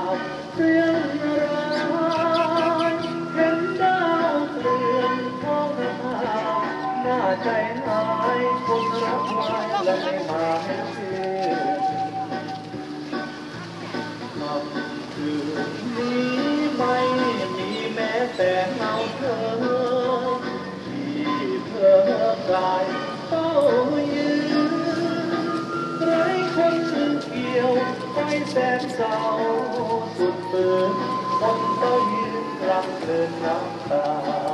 าวเรื่องรายเห็นดาวเกลื่อนท้องฟ้าหน้าใจหายคนรักไว้และไม่มาให้ชื่อคำคืนนี้ไม่มีแม้แต่เงาเธอที่เธอกายเฝ้า ยวไปแสนเศร้าสุดเบื่อคนต้องยืนกลับเดินน้ำตา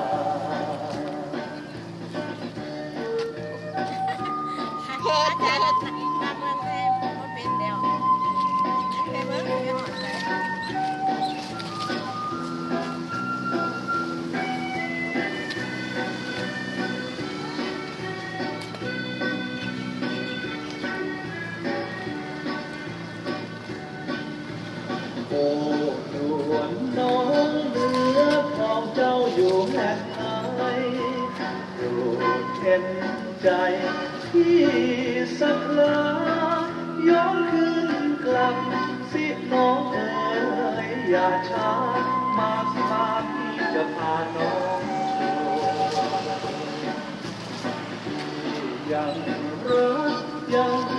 ใจที่สักลาย้อนคืนกลับสิน้องเอ๋ยอย่าช้ามาสิมาพี่จะพาน้องชว์ยังรักยัง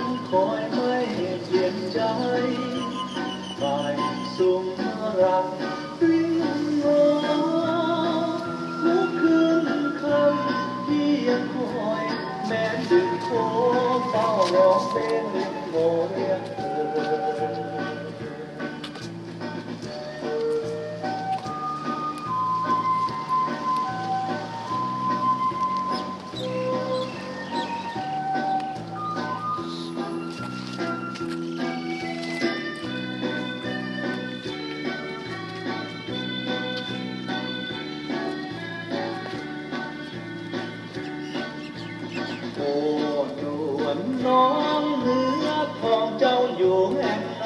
วลน้องเนื้อของเจ้าอยู่แห่งไหน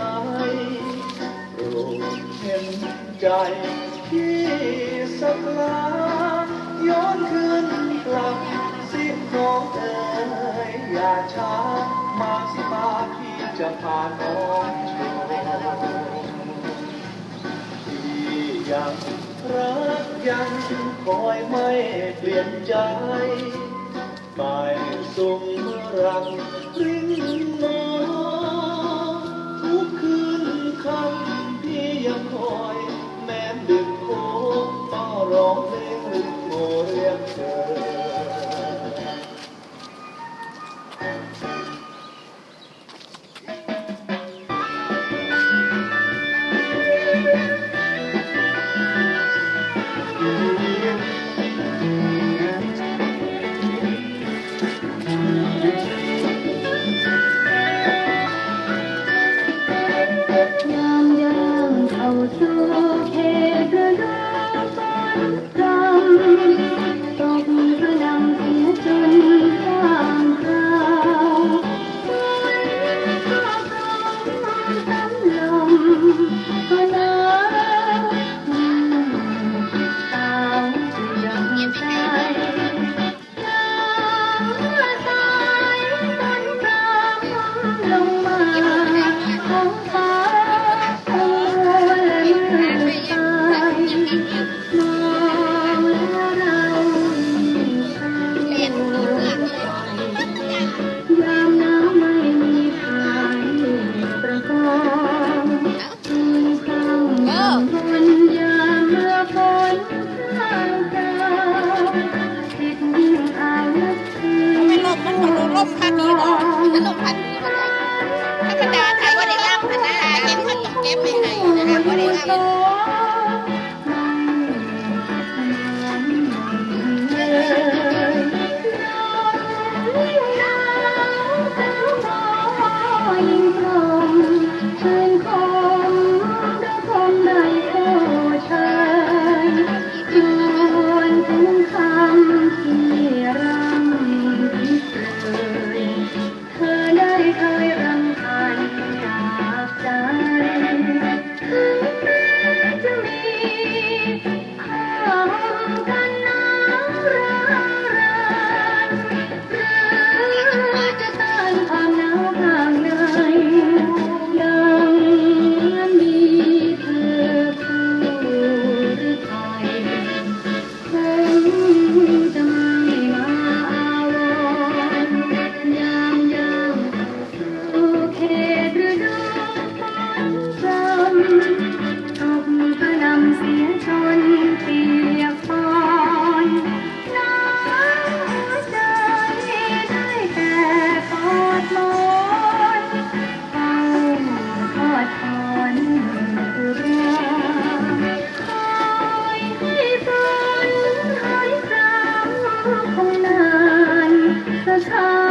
โปรดเห็นใจที่สักลาย้อนคืนกลับสิน้องเอ๋ยอย่าช้ามาสิมาพี่จะพาน้องชว์ที่ยังรักยังคอยไม่เปลี่ยนใจ ไปสุมรังริ้งโน มันบ่รู้ลมพัดนี้ก่อกถ้าลมพัดนี้มันเลยธรรมดาไทยบ่ได้รับหันหน้าเห็นเพิ่นต้องเก็บไม่ให้นะคะบ่ได้รับ time.